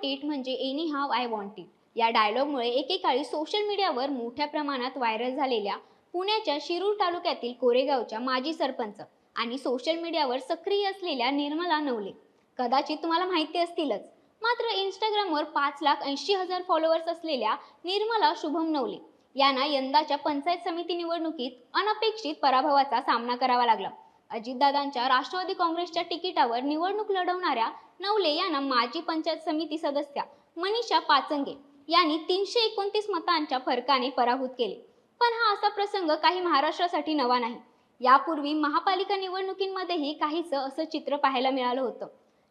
Want it म्हणजे anyhow I want it या डायलॉगमुळे एकेकाळी सोशल मीडियावर मोठ्या प्रमाणात व्हायरल झालेल्या पुण्याच्या शिरूर तालुक्यातील कोरेगावच्या माजी सरपंच आणि सोशल मीडियावर सक्रिय असलेल्या निर्मला नवले. कदाचित तुम्हाला माहिती असतीलच मात्र इंस्टाग्रामवर पाच लाख ऐंशी हजार फॉलोअर्स असलेल्या निर्मला शुभम नवले यांना यंदाच्या पंचायत समिती निवडणुकीत अनपेक्षित पराभवाचा सामना करावा लागला. अजितदादांच्या राष्ट्रवादी काँग्रेसच्या तिकिटावर निवडणूक लढवणाऱ्या नवले यांना माजी पंचायत समिती सदस्या मनीषा पाचंगे यांनी तीनशे एकोणतीस मतांच्या फरकाने पराभूत केले. पण हा असा प्रसंग काही महाराष्ट्रासाठी नवा नाही. यापूर्वी महापालिका निवडणुकींमध्येही काहीच असं चित्र पाहायला मिळालं होतं.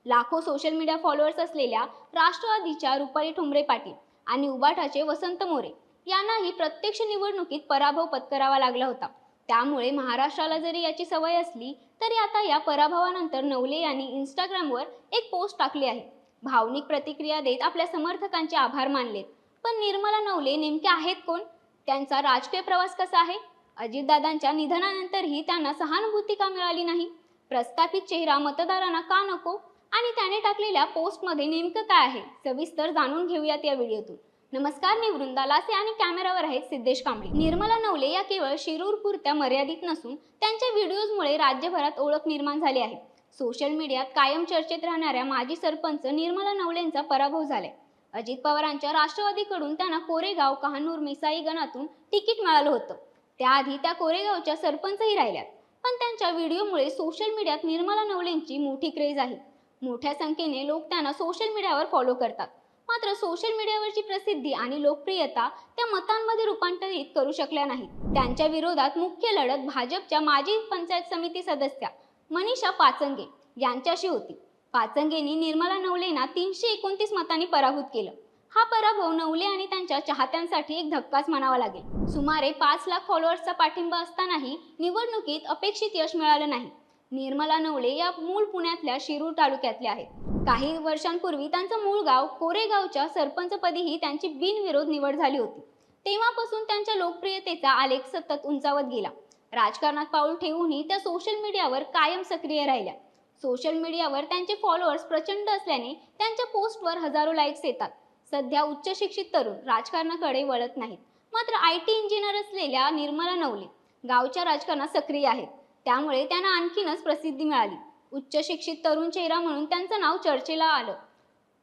लाखो सोशल मीडिया फॉलोअर्स असलेल्या राष्ट्रवादीच्या रुपाली ठोंबरे पाटील आणि उबाटाचे वसंत मोरे यांनाही प्रत्यक्ष निवडणुकीत पराभव पत्करावा लागला होता. त्यामुळे महाराष्ट्राला जरी याची सवय असली तरी आता या पराभवानंतर नवले यांनी इंस्टाग्रामवर एक पोस्ट टाकली आहे. भावनिक प्रतिक्रिया देत आपल्या समर्थकांचे आभार मानलेत. पण निर्मला नवले नेमके आहेत कोण? त्यांचा राजकीय प्रवास कसा आहे? अजितदादांच्या निधनानंतरही त्यांना सहानुभूती का मिळाली नाही? प्रस्थापित चेहरा मतदारांना का नको? आणि त्याने टाकलेल्या पोस्टमध्ये नेमकं काय आहे? सविस्तर जाणून घेऊयात या व्हिडिओतून. नमस्कार मी वृंदा लासे आणि कॅमेरावर आहेत सिद्धेश कांबळे. निर्मला नवले या केवळ शिरूर पुरत्या मर्यादित नसून त्यांच्या व्हिडिओजमुळे राज्यभरात ओळख निर्माण झाली आहे. सोशल मीडियात कायम चर्चेत राहणाऱ्या माजी सरपंच निर्मला नवलेंचा पराभव झालाय. अजित पवारांच्या राष्ट्रवादीकडून त्यांना कोरेगाव कहानूर मिसाई गणातून तिकीट मिळालं होतं. त्याआधी त्या कोरेगावच्या सरपंचही राहिल्यात. पण त्यांच्या व्हिडिओमुळे सोशल मीडियात निर्मला नवलेंची मोठी क्रेज आहे. मोठ्या संख्येने लोक त्यांना सोशल मीडियावर फॉलो करतात. मात्र सोशल मीडियावरची प्रसिद्धी आणि लोकप्रियता त्या मतांमध्ये रूपांतरित करू शकल्या नाहीत. त्यांच्या विरोधात मुख्य लढत भाजपच्या माजी पंचायत समिती सदस्या मनीषा पाचंगे यांच्याशी होती. पाचंगेंनी निर्मला नवलेंना तीनशे एकोणतीस मतांनी पराभूत केलं. हा पराभव नवले आणि त्यांच्या चाहत्यांसाठी एक धक्काच म्हणावा लागेल. सुमारे पाच लाख फॉलोअर्सचा पाठिंबा असतानाही निवडणुकीत अपेक्षित यश मिळालं नाही. निर्मला नवले या मूळ पुण्यातल्या शिरूर तालुक्यातल्या आहेत. काही वर्षांपूर्वी त्यांचं मूळ गाव कोरेगावच्या सरपंचपदीही त्यांची बिनविरोध निवड झाली होती. तेव्हापासून त्यांच्या लोकप्रियतेचा आलेख सतत उंचावत गेला. राजकारणात पाऊल ठेवूनही त्या सोशल मीडियावर कायम सक्रिय राहिल्या. सोशल मीडियावर त्यांचे फॉलोअर्स प्रचंड असल्याने त्यांच्या पोस्टवर हजारो लाईक्स येतात. सध्या उच्च शिक्षित तरुण राजकारणाकडे वळत नाहीत. मात्र आय टी इंजिनियर असलेल्या निर्मला नवले गावच्या राजकारणात सक्रिय आहेत. त्यामुळे त्यांना आणखीनच प्रसिद्धी मिळाली. उच्च शिक्षित तरुण चेहरा म्हणून त्यांचं नाव चर्चेला आलं.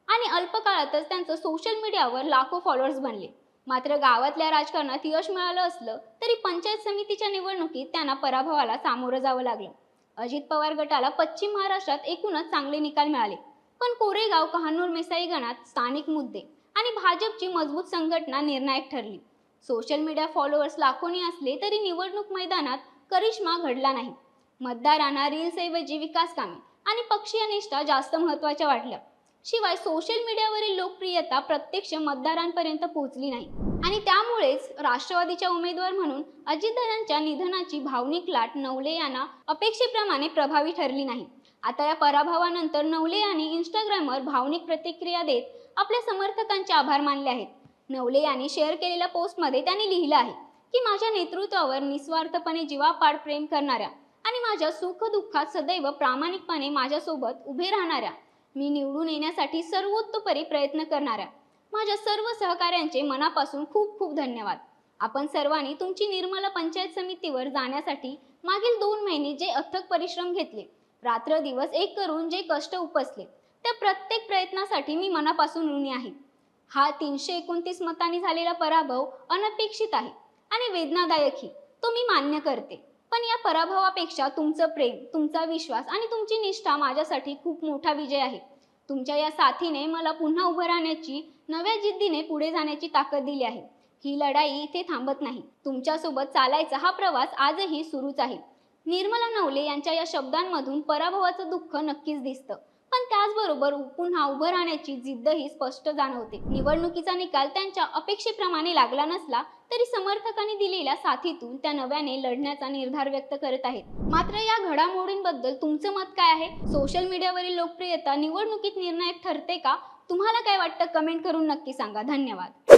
आणि अल्पकाळातच त्यांचं सोशल मीडियावर लाखो फॉलोअर्स बनले. मात्र गावातल्या राजकारणात यश मिळालं असलं तरी पंचायत समितीच्या निवडणुकीत त्यांना पराभवाला सामोरं जावं लागलं. अजित पवार गटाला पश्चिम महाराष्ट्रात एकूणच चांगले निकाल मिळाले. पण कोरेगाव कहानूर मेसाई गणात स्थानिक मुद्दे आणि भाजपची मजबूत संघटना निर्णायक ठरली. सोशल मीडिया फॉलोअर्स लाखोनी असले तरी निवडणूक मैदानात करिश्मा घडला नाही. मतदारांना रील्सऐवजी विकास कामे आणि पक्षीय निष्ठा जास्त महत्त्वाच्या वाटल्या. शिवाय सोशल मीडियावरील लोकप्रियता प्रत्यक्ष मतदारांपर्यंत पोहोचली नाही. आणि त्यामुळेच राष्ट्रवादीच्या उमेदवार म्हणून अजितदादांच्या निधनाची भावनिक लाट नवले यांना अपेक्षेप्रमाणे प्रभावी ठरली नाही. आता या पराभवानंतर नवले यांनी इंस्टाग्रामवर भावनिक प्रतिक्रिया देत आपल्या समर्थकांचे आभार मानले आहेत. नवले यांनी शेअर केलेल्या पोस्टमध्ये त्यांनी लिहिलं आहे की माझ्या नेतृत्वावर निस्वार्थपणे जीवापाड प्रेम करणाऱ्या आणि माझ्या सुखदुःखात सदैव प्रामाणिकपणे माझ्यासोबत उभे राहणाऱ्या मी निवडून येण्यासाठी सर्वोत्तपरी प्रयत्न करणाऱ्या माझ्या सर्व सहकाऱ्यांचे मनापासून खूप खूप धन्यवाद. आपण सर्वांनी तुमची निर्मला पंचायत समितीवर जाण्यासाठी मागील दोन महिने जे अथक परिश्रम घेतले रात्र दिवस एक करून जे कष्ट उपसले त्या प्रत्येक प्रयत्नासाठी मी मनापासून ऋणी आहे. हा तीनशे एकोणतीस मतांनी झालेला पराभव अनपेक्षित आहे. आणि वेदनादायकही तो मी मान्य करते. पण या पराभवापेक्षा तुमचं प्रेम तुमचा विश्वास आणि तुमची निष्ठा माझ्यासाठी खूप मोठा विजय आहे. तुमच्या या साथीने मला पुन्हा उभं राहण्याची नव्या जिद्दीने पुढे जाण्याची ताकद दिली आहे. ही लढाई इथे थांबत नाही. तुमच्यासोबत चालायचा हा प्रवास आजही सुरूच आहे. निर्मला नवले यांच्या या शब्दांमधून पराभवाचं दुःख नक्कीच दिसतं. पण त्याचबरोबर पुन्हा उभं राहण्याची जिद्दही स्पष्ट जाणवते. निवडणुकीचा निकाल त्यांच्या अपेक्षेप्रमाणे लागला नसला तरी समर्थकांनी दिलेल्या साथीतून त्या नव्याने लढण्याचा निर्धार व्यक्त करत आहेत. मात्र या घडामोडींबद्दल तुमचं मत काय आहे? सोशल मीडियावरील लोकप्रियता निवडणुकीत निर्णायक ठरते का? तुम्हाला काय वाटतं? कमेंट करून नक्की सांगा. धन्यवाद.